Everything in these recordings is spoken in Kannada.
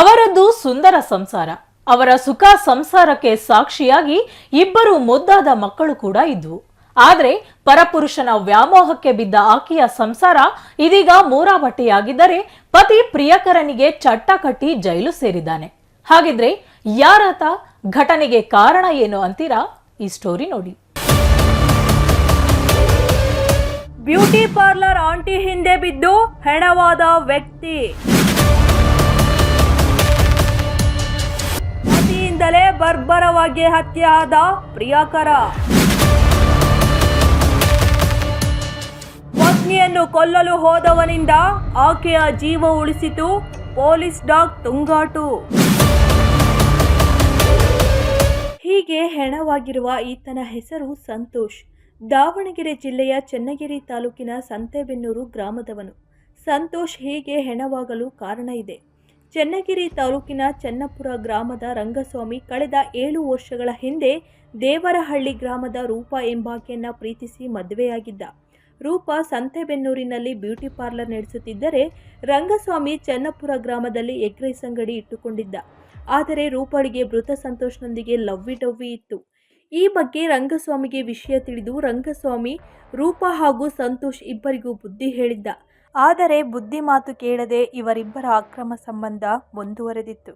ಅವರದ್ದು ಸುಂದರ ಸಂಸಾರ. ಅವರ ಸುಖ ಸಂಸಾರಕ್ಕೆ ಸಾಕ್ಷಿಯಾಗಿ ಇಬ್ಬರು ಮುದ್ದಾದ ಮಕ್ಕಳು ಕೂಡ ಇದ್ವು. ಆದರೆ ಪರಪುರುಷನ ವ್ಯಾಮೋಹಕ್ಕೆ ಬಿದ್ದ ಆಕೆಯ ಸಂಸಾರ ಇದೀಗ ಮೂರಾಬಟ್ಟೆಯಾಗಿದ್ದರೆ ಪತಿ ಪ್ರಿಯಕರನಿಗೆ ಚಟ್ಟ ಕಟ್ಟಿ ಜೈಲು ಸೇರಿದ್ದಾನೆ. ಹಾಗಿದ್ರೆ ಯಾರಾತ ಘಟನೆಗೆ ಕಾರಣ ಏನು ಅಂತೀರಾ? ಈ ಸ್ಟೋರಿ ನೋಡಿ. ಬ್ಯೂಟಿ ಪಾರ್ಲರ್ ಆಂಟಿ ಹಿಂದೆ ಬಿದ್ದು ಹೆಣವಾದ ವ್ಯಕ್ತಿ. ಪತಿಯಿಂದಲೇ ಬರ್ಬರವಾಗಿ ಹತ್ಯೆಯಾದ ಪ್ರಿಯಾಕರ. ಪತ್ನಿಯನ್ನು ಕೊಲ್ಲಲು ಹೋದವನಿಂದ ಆಕೆಯ ಜೀವ ಉಳಿಸಿತು ಪೊಲೀಸ್ ಡಾಗ್ ತುಂಗಾಟು. ಹೀಗೆ ಹೆಣವಾಗಿರುವ ಈತನ ಹೆಸರು ಸಂತೋಷ್. ದಾವಣಗೆರೆ ಜಿಲ್ಲೆಯ ಚನ್ನಗಿರಿ ತಾಲೂಕಿನ ಸಂತೆಬೆನ್ನೂರು ಗ್ರಾಮದವನು. ಸಂತೋಷ್ ಹೀಗೆ ಹೆಣವಾಗಲು ಕಾರಣ ಇದೆ. ಚನ್ನಗಿರಿ ತಾಲೂಕಿನ ಚನ್ನಪುರ ಗ್ರಾಮದ ರಂಗಸ್ವಾಮಿ ಕಳೆದ ಏಳು ವರ್ಷಗಳ ಹಿಂದೆ ದೇವರಹಳ್ಳಿ ಗ್ರಾಮದ ರೂಪ ಎಂಬಾಕೆಯನ್ನು ಪ್ರೀತಿಸಿ ಮದುವೆಯಾಗಿದ್ದ. ರೂಪ ಸಂತೆಬೆನ್ನೂರಿನಲ್ಲಿ ಬ್ಯೂಟಿ ಪಾರ್ಲರ್ ನಡೆಸುತ್ತಿದ್ದರೆ ರಂಗಸ್ವಾಮಿ ಚನ್ನಪುರ ಗ್ರಾಮದಲ್ಲಿ ಎಗ್ರೈಸ್ ಅಂಗಡಿ ಇಟ್ಟುಕೊಂಡಿದ್ದ. ಆದರೆ ರೂಪಳಿಗೆ ಮೃತ ಸಂತೋಷ್ನೊಂದಿಗೆ ಲವ್ವಿ ಡವ್ವಿ ಇತ್ತು. ಈ ಬಗ್ಗೆ ರಂಗಸ್ವಾಮಿಗೆ ವಿಷಯ ತಿಳಿದು ರಂಗಸ್ವಾಮಿ, ರೂಪ ಹಾಗೂ ಸಂತೋಷ್ ಇಬ್ಬರಿಗೂ ಬುದ್ಧಿ ಹೇಳಿದ್ದ. ಆದರೆ ಬುದ್ಧಿ ಮಾತು ಕೇಳದೆ ಇವರಿಬ್ಬರ ಅಕ್ರಮ ಸಂಬಂಧ ಮುಂದುವರೆದಿತ್ತು.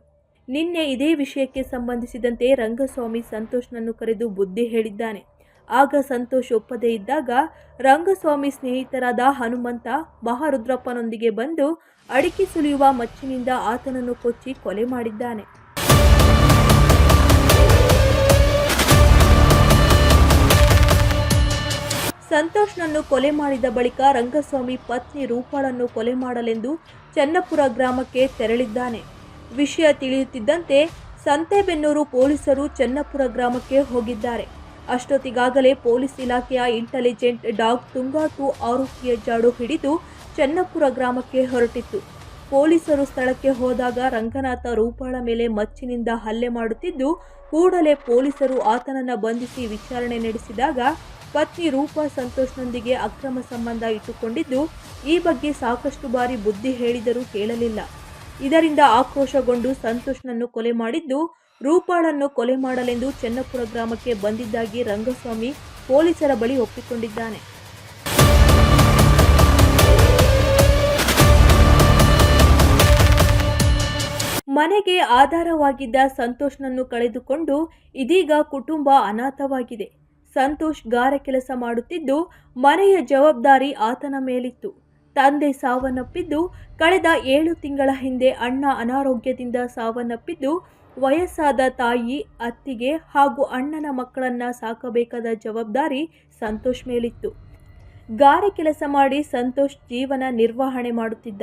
ನಿನ್ನೆ ಇದೇ ವಿಷಯಕ್ಕೆ ಸಂಬಂಧಿಸಿದಂತೆ ರಂಗಸ್ವಾಮಿ ಸಂತೋಷ್ನನ್ನು ಕರೆದು ಬುದ್ಧಿ ಹೇಳಿದ್ದಾನೆ. ಆಗ ಸಂತೋಷ್ ಒಪ್ಪದೇ ಇದ್ದಾಗ ರಂಗಸ್ವಾಮಿ ಸ್ನೇಹಿತರಾದ ಹನುಮಂತ, ಮಹಾರುದ್ರಪ್ಪನೊಂದಿಗೆ ಬಂದು ಅಡಿಕೆ ಸುಲಿಯುವ ಮಚ್ಚಿನಿಂದ ಆತನನ್ನು ಕೊಚ್ಚಿ ಕೊಲೆ ಮಾಡಿದ್ದಾನೆ. ಸಂತೋಷ್ನನ್ನು ಕೊಲೆ ಮಾಡಿದ ಬಳಿಕ ರಂಗಸ್ವಾಮಿ ಪತ್ನಿ ರೂಪಾಳನ್ನು ಕೊಲೆ ಮಾಡಲೆಂದು ಚನ್ನಪುರ ಗ್ರಾಮಕ್ಕೆ ತೆರಳಿದ್ದಾನೆ. ವಿಷಯ ತಿಳಿಯುತ್ತಿದ್ದಂತೆ ಸಂತೆಬೆನ್ನೂರು ಪೊಲೀಸರು ಚನ್ನಪುರ ಗ್ರಾಮಕ್ಕೆ ಹೋಗಿದ್ದಾರೆ. ಅಷ್ಟೊತ್ತಿಗಾಗಲೇ ಪೊಲೀಸ್ ಇಲಾಖೆಯ ಇಂಟೆಲಿಜೆಂಟ್ ಡಾಗ್ ತುಂಗಾಟು ಆರೋಪಿಯ ಜಾಡು ಹಿಡಿದು ಚನ್ನಪುರ ಗ್ರಾಮಕ್ಕೆ ಹೊರಟಿತ್ತು. ಪೊಲೀಸರು ಸ್ಥಳಕ್ಕೆ ಹೋದಾಗ ರಂಗನಾಥ ರೂಪಾಳ ಮೇಲೆ ಮಚ್ಚಿನಿಂದ ಹಲ್ಲೆ ಮಾಡುತ್ತಿದ್ದು, ಕೂಡಲೇ ಪೊಲೀಸರು ಆತನನ್ನು ಬಂಧಿಸಿ ವಿಚಾರಣೆ ನಡೆಸಿದಾಗ ಪತ್ನಿ ರೂಪಾ ಸಂತೋಷ್ನೊಂದಿಗೆ ಅಕ್ರಮ ಸಂಬಂಧ ಇಟ್ಟುಕೊಂಡಿದ್ದು, ಈ ಬಗ್ಗೆ ಸಾಕಷ್ಟು ಬಾರಿ ಬುದ್ಧಿ ಹೇಳಿದರೂ ಕೇಳಲಿಲ್ಲ. ಇದರಿಂದ ಆಕ್ರೋಶಗೊಂಡು ಸಂತೋಷ್ನನ್ನು ಕೊಲೆ ಮಾಡಿದ್ದು, ರೂಪಾಳನ್ನು ಕೊಲೆ ಮಾಡಲೆಂದು ಚನ್ನಪುರ ಗ್ರಾಮಕ್ಕೆ ಬಂದಿದ್ದಾಗಿ ರಂಗಸ್ವಾಮಿ ಪೊಲೀಸರ ಬಳಿ ಒಪ್ಪಿಕೊಂಡಿದ್ದಾನೆ. ಮನೆಗೆ ಆಧಾರವಾಗಿದ್ದ ಸಂತೋಷ್ನನ್ನು ಕಳೆದುಕೊಂಡು ಇದೀಗ ಕುಟುಂಬ ಅನಾಥವಾಗಿದೆ. ಸಂತೋಷ್ ಗಾರೆ ಕೆಲಸ ಮಾಡುತ್ತಿದ್ದು, ಮನೆಯ ಜವಾಬ್ದಾರಿ ಆತನ ಮೇಲಿತ್ತು. ತಂದೆ ಸಾವನ್ನಪ್ಪಿದ್ದು, ಕಳೆದ ಏಳು ತಿಂಗಳ ಹಿಂದೆ ಅಣ್ಣ ಅನಾರೋಗ್ಯದಿಂದ ಸಾವನ್ನಪ್ಪಿದ್ದು, ವಯಸ್ಸಾದ ತಾಯಿ, ಅತ್ತಿಗೆ ಹಾಗೂ ಅಣ್ಣನ ಮಕ್ಕಳನ್ನ ಸಾಕಬೇಕಾದ ಜವಾಬ್ದಾರಿ ಸಂತೋಷ್ ಮೇಲಿತ್ತು. ಗಾರೆ ಕೆಲಸ ಮಾಡಿ ಸಂತೋಷ್ ಜೀವನ ನಿರ್ವಹಣೆ ಮಾಡುತ್ತಿದ್ದ.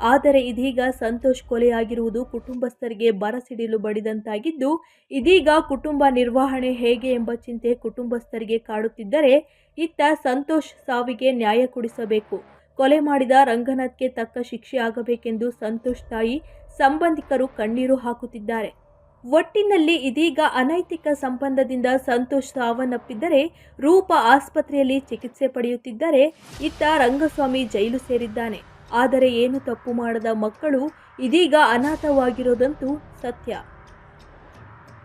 ಆದರೆ ಇದೀಗ ಸಂತೋಷ್ ಕೊಲೆಯಾಗಿರುವುದು ಕುಟುಂಬಸ್ಥರಿಗೆ ಬರಸಿಡಿಲು ಬಡಿದಂತಾಗಿದ್ದು, ಇದೀಗ ಕುಟುಂಬ ನಿರ್ವಹಣೆ ಹೇಗೆ ಎಂಬ ಚಿಂತೆ ಕುಟುಂಬಸ್ಥರಿಗೆ ಕಾಡುತ್ತಿದ್ದರೆ, ಇತ್ತ ಸಂತೋಷ್ ಸಾವಿಗೆ ನ್ಯಾಯ ಕೊಡಿಸಬೇಕು. ಕೊಲೆ ಮಾಡಿದ ರಂಗನಾಥ್ಗೆ ತಕ್ಕ ಶಿಕ್ಷೆ ಆಗಬೇಕೆಂದು ಸಂತೋಷ್ ತಾಯಿ, ಸಂಬಂಧಿಕರು ಕಣ್ಣೀರು ಹಾಕುತ್ತಿದ್ದಾರೆ. ಒಟ್ಟಿನಲ್ಲಿ ಇದೀಗ ಅನೈತಿಕ ಸಂಬಂಧದಿಂದ ಸಂತೋಷ್ ಸಾವನ್ನಪ್ಪಿದ್ದರೆ, ರೂಪ ಆಸ್ಪತ್ರೆಯಲ್ಲಿ ಚಿಕಿತ್ಸೆ ಪಡೆಯುತ್ತಿದ್ದರೆ, ಇತ್ತ ರಂಗಸ್ವಾಮಿ ಜೈಲು ಸೇರಿದ್ದಾನೆ. ಆದರೆ ಏನು ತಪ್ಪು ಮಾಡದ ಮಕ್ಕಳು ಇದೀಗ ಅನಾಥವಾಗಿರೋದಂತೂ ಸತ್ಯ.